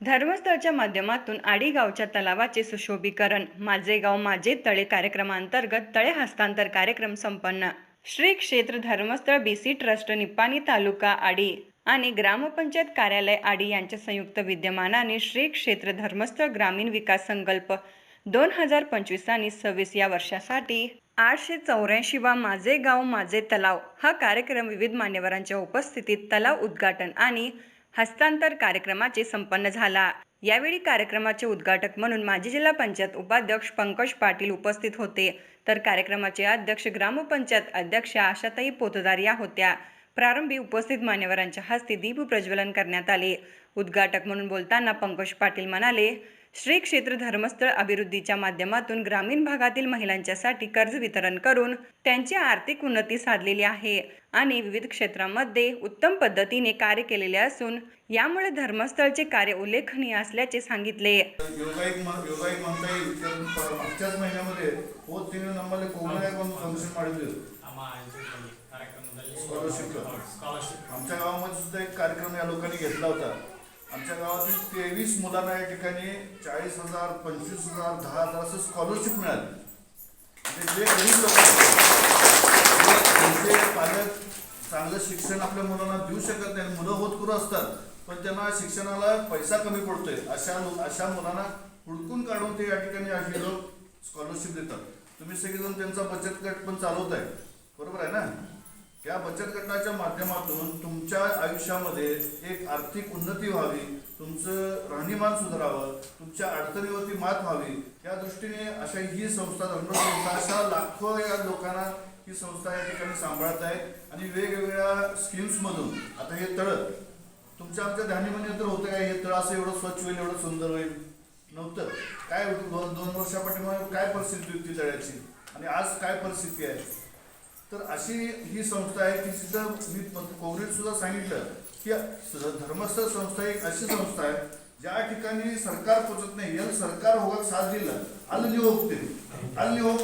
धर्मस्थळच्या माध्यमातून आडीगावच्या तलावाचे सुशोभीकरण माझे गाव माझे तळे कार्यक्रमांतर्गत तळे हस्तांतर कार्यक्रम संपन्न. श्री क्षेत्र धर्मस्थळ बीसी ट्रस्ट निपाणी तालुका आडी आणि ग्रामपंचायत कार्यालय आडी यांच्या संयुक्त विद्यमानाने श्री क्षेत्र धर्मस्थळ ग्रामीण विकास संकल्प दोन हजार पंचवीस आणि सव्वीस या वर्षासाठी आठशे चौऱ्याऐंशी वा माझे गाव माझे तलाव हा कार्यक्रम विविध मान्यवरांच्या उपस्थितीत तलाव उद्घाटन आणि हस्तांतर कार्यक्रमाचे संपन्न झाला. यावेळी कार्यक्रमाचे उद्घाटक म्हणून माजी जिल्हा पंचायत उपाध्यक्ष पंकज पाटील उपस्थित होते. तर कार्यक्रमाचे अध्यक्ष ग्रामपंचायत अध्यक्ष आशाताई पोतदार या होत्या. प्रारंभी उपस्थित मान्यवरांच्या हस्ते दीप प्रज्वलन करण्यात आले. उद्घाटक म्हणून बोलताना पंकज पाटील म्हणाले श्री क्षेत्र धर्मस्थळ अभिवृद्धीच्या माध्यमातून ग्रामीण भागातील महिलांच्यासाठी कर्ज वितरण करून त्यांची आर्थिक उन्नती साधलेली आहे आणि विविध क्षेत्रामध्ये उत्तम पद्धतीने कार्य केलेले असून यामुळे धर्मस्थळचे कार्य उल्लेखनीय असल्याचे सांगितले. आमच्या गावामध्ये सुद्धा एक कार्यक्रम या लोकांनी घेतला होता. आमच्या गावातील तेवीस मुलांना या ठिकाणी चाळीस हजार पंचवीस हजार दहा हजार असं स्कॉलरशिप मिळाली. म्हणजे जे गरीब लोक त्यांचे पालक चांगलं शिक्षण आपल्या मुलांना देऊ शकत नाही मुलं होत करू असतात पण त्यांना शिक्षणाला पैसा कमी पडतोय अशा अशा मुलांना हुडकून काढून ते या ठिकाणी असे लोक स्कॉलरशिप देतात. तुम्ही सगळेजण त्यांचा बचत गट पण चालवत आहे बरोबर आहे ना? या बचत गटाच्या माध्यमातून तुमच्या आयुष्यामध्ये एक आर्थिक उन्नती व्हावी तुमचं राहणीमान सुधारावं तुमच्या अडचणीवरती मात व्हावी या दृष्टीने अशा ही संस्था संस्था अशा लाखो या लोकांना ही संस्था या ठिकाणी सांभाळत आहे आणि वेगवेगळ्या स्कीम्समधून आता हे तळ तुमच्या आमच्या ध्यानीमध्ये तर होतं काय हे तळ असं एवढं स्वच्छ होईल एवढं सुंदर होईल? नव्हतं. काय होतं दोन दोन वर्षापाठीमागे काय परिस्थिती होती तळ्याची? आणि आज काय परिस्थिती आहे? तर अशी ही संस्था आहे की तिथं मी कोविड सुद्धा सांगितलं की धर्मस्थळ संस्था एक अशी संस्था आहे ज्या ठिकाणी सरकार पोचत नाही. यांना सरकार होगात साथ दिलं. अल्ली होते अल्ली हो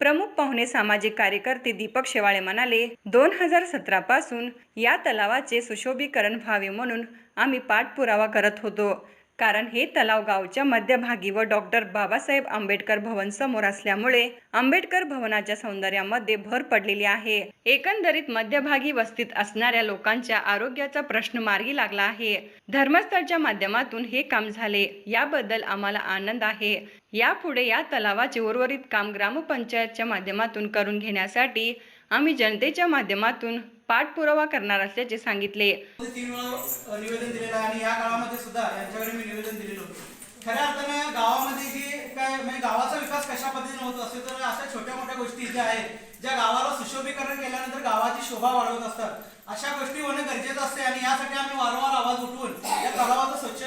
प्रमुख पाहुणे सामाजिक कार्यकर्ते दीपक शेवाळे म्हणाले दोन हजार सतरा पासून या तलावाचे सुशोभीकरण व्हावे म्हणून आम्ही पाठपुरावा करत होतो. कारण हे तलाव गावच्या मध्यभागी व डॉक्टर बाबासाहेब आंबेडकर भवन समोर असल्यामुळे आंबेडकर भवनाच्या सौंदर्यामध्ये भर पडलेली आहे. एकंदरीत मध्यभागी वस्तीत असणाऱ्या लोकांच्या आरोग्याचा प्रश्न मार्गी लागला आहे. धर्मस्थळच्या माध्यमातून हे काम झाले. याबद्दल आम्हाला आनंद आहे. यापुढे या तलावाचे उर्वरित काम ग्रामपंचायतच्या माध्यमातून करून घेण्यासाठी आम्ही जनतेच्या माध्यमातून पाठपुरावा करणार असल्याचे सांगितले. तीन निवेदन दिलेलं आणि या काळामध्ये सुद्धा यांच्याकडे मी निवेदन दिलेलं होतं. खऱ्या अर्थानं गावामध्ये जी काय म्हणजे गावाचा विकास कशा पद्धतीने होत असतो तर अशा छोट्या मोठ्या गोष्टी ज्या आहेत ज्या गावाला सुशोभीकरण केल्यानंतर गावाची शोभा वाढवत असतात. अशा गोष्टी होणं गरजेचं असते आणि यासाठी आम्ही वारंवार आवाज उठवून या तलावाचं स्वच्छ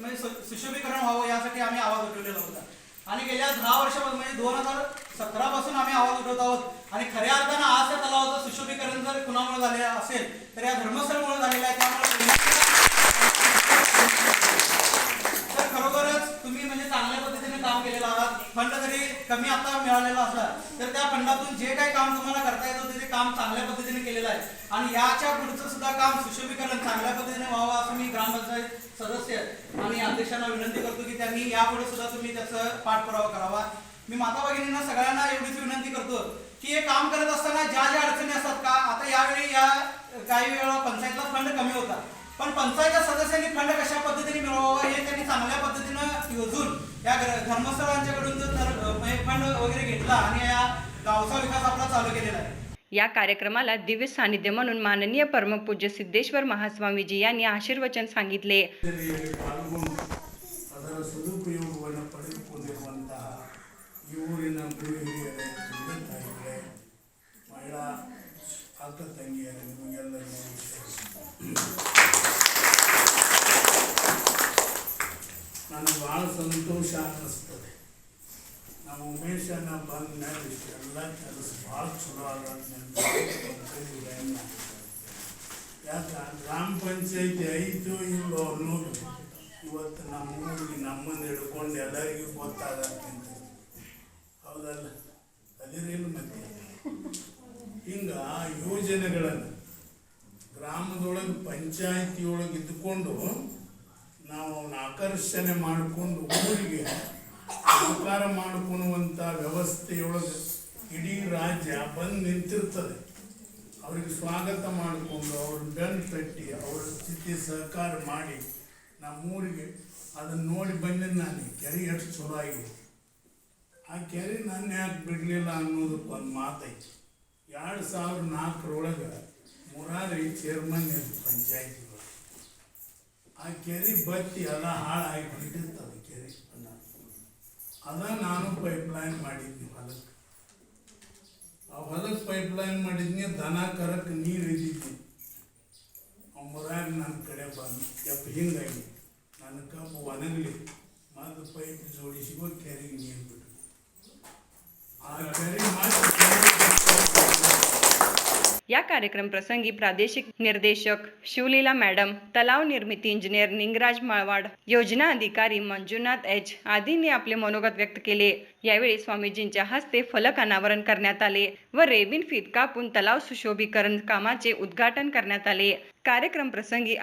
म्हणजे सुशोभीकरण व्हावं यासाठी आम्ही आवाज उठवलेला होता. आणि गेल्या दहा वर्षापासून म्हणजे दोन हजार सतरा पासून आम्ही आवाज उठवत आहोत. आणि खऱ्या अर्थानं आज त्या तलावाचं सुशोभीकरण जर कुणामुळे झाले असेल तर या धर्मस्थळमुळे झालेलं आहे. त्यामुळे तर खरोखरच तुम्ही म्हणजे चांगल्या पद्धतीने काम केलेलं आहात. फंड जरी कमी आता मिळालेला असला तर त्या फंडातून जे काही काम तुम्हाला करता येत होते ते काम चांगल्या पद्धतीने केलेलं आहे. आणि याच्या पुढचं सुद्धा काम सुशोभीकरण चांगल्या पद्धतीने व्हावं असं मी ग्रामपंचायत सदस्य आणि अध्यक्षांना विनंती करतो की त्यांनी यापुढे सुद्धा तुम्ही त्याचं पाठपुरावा करावा. मी माता भगिनींना सगळ्यांना एवढीच विनंती करतो की हे काम करत असताना ज्या ज्या अडचणी असतात का आता यावेळी या काही वेळा पंचायतला फंड कमी होता पण पंचायत सदस्यांनी फंड कशा पद्धतीने मिळवावा हे त्यांनी चांगल्या पद्धतीनं योजून या धर्मस्थळांच्याकडून जो तर फंड वगैरे घेतला आणि या गावचा विकास आपला चालू केलेला आहे. या कार्यक्रमाला दिव्य सानिध्य म्हणून माननीय परमपूज्य सिद्धेश्वर महास्वामीजी यांनी आशीर्वचन सांगितले. ಈ ಊರಿನ ಗುರು ಹಿರಿಯರೇ ತಂದೆ ತಾಯಿಗಳೇ ಮಹಿಳಾ ಅಕ್ಕ ತಂಗಿಯರೇ, ನಿಮಗೆಲ್ಲರಿಗೂ ನನಗೆ ಭಾಳ ಸಂತೋಷ ಅನ್ನಿಸ್ತದೆ. ನಮ್ಮ ಉಮೇಶನ ಬಂದ ಮೇಲೆ ಇಷ್ಟೆಲ್ಲ ಕೆಲಸ ಭಾಳ ಚಲೋ ಆಗತ್ತೆ ಯಾಕೆ ಗ್ರಾಮ ಪಂಚಾಯತಿ ಐತೋ ಇಲ್ಲೋ ಅನ್ನೋದು ಇವತ್ತು ನಮ್ಮ ಊರಿಗೆ ನಮ್ಮನ್ನು ಹಿಡ್ಕೊಂಡು ಎಲ್ಲರಿಗೂ ಗೊತ್ತಾಗತ್ತೆ ಅಂತ ಹೌದಲ್ಲ? ಅದಿರಿಲ್ಲ ಮತ್ತೆ? ಹಿಂಗ ಯೋಜನೆಗಳನ್ನು ಗ್ರಾಮದೊಳಗೆ ಪಂಚಾಯತಿಯೊಳಗೆ ಇದ್ದುಕೊಂಡು ನಾವು ಅವನ ಆಕರ್ಷಣೆ ಮಾಡಿಕೊಂಡು ಊರಿಗೆ ಸಹಕಾರ ಮಾಡ್ಕೊಳುವಂಥ ವ್ಯವಸ್ಥೆಯೊಳಗೆ ಇಡೀ ರಾಜ್ಯ ಬಂದು ನಿಂತಿರ್ತದೆ. ಅವ್ರಿಗೆ ಸ್ವಾಗತ ಮಾಡಿಕೊಂಡು ಅವ್ರ ಬೆನ್ ತಟ್ಟಿ ಅವ್ರ ಸ್ಥಿತಿ ಸಹಕಾರ ಮಾಡಿ ನಮ್ಮೂರಿಗೆ ಅದನ್ನ ನೋಡಿ ಬಂದಿದ್ದು ನಾನು. ಕೆರೆ ಎಷ್ಟು ಚಲೋ ಆಗಿದೆ. ಆ ಕೆರೆ ನನ್ನ ಯಾಕೆ ಬಿಡಲಿಲ್ಲ ಅನ್ನೋದಕ್ಕೊಂದು ಮಾತೈತಿ. ಎರಡು ಸಾವಿರದ ನಾಲ್ಕರೊಳಗೆ ಮುರಾರಿ ಚೇರ್ಮನ್ ಇದ್ದು ಪಂಚಾಯತಿಗಳು. ಆ ಕೆರೆ ಬತ್ತಿ ಎಲ್ಲ ಹಾಳಾಗಿ ಹೊಂಟಿರ್ತದೆ ಕೆರೆ. ಅದ ನಾನು ಪೈಪ್ಲೈನ್ ಮಾಡಿದ್ನಿ ಹೊಲಕ್ಕೆ ಆ ಹೊಲಕ್ಕೆ ಪೈಪ್ಲೈನ್ ಮಾಡಿದ್ನಿ, ದನ ಕರಕ್ಕೆ ನೀರು ಇದ್ದಿದ್ನಿ ಆ ಮುರಾರಿ ನನ್ನ ಕಡೆ ಬಂದು ಯಪ್ಪ ಹಿಂಗಾಗಿ ನನ್ನ ಕಪ್ಪು ಒಣಗಲಿ. ಮತ್ತು ಪೈಪ್ ಜೋಡಿಸಿಗೋ ಕೆರೆಗೆ ನೀರು या कार्यक्रम प्रसंगी प्रादेशिक निर्देशक शिवलीला मॅडम तलाव निर्मिती इंजिनियर निंगराज माळवाड योजना अधिकारी मंजुनाथ एच आदींनी आपले मनोगत व्यक्त केले. यावेळी स्वामीजींच्या हस्ते फलक अनावरण करण्यात आले व रेबिन फीत कापून तलाव सुशोभीकरण कामाचे उद्घाटन करण्यात आले. कार्यक्रम प्रसंगी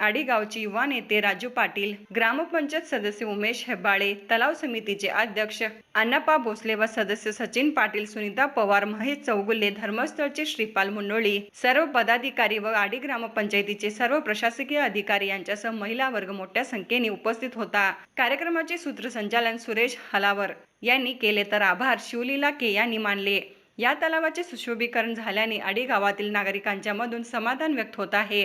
युवा नेते राजू पाटील ग्रामपंचायत सदस्य उमेश हेब्बाळे तलाव समितीचे अध्यक्ष अण्णापा भोसले व सदस्य सचिन पाटील सुनीता पवार महेश चौगुल्ले धर्मस्थळचे श्रीपाल मुंडोळी सर्व पदाधिकारी व आडी ग्रामपंचायतीचे सर्व प्रशासकीय अधिकारी यांच्यासह महिला वर्ग मोठ्या संख्येने उपस्थित होता. कार्यक्रमाचे सूत्रसंचालन सुरेश हलावर यांनी केले तर आभार शिवलीला के यांनी मानले. या तलावाचे सुशोभीकरण झाल्याने आडी गावातील नागरिकांच्या मधून समाधान व्यक्त होत आहे.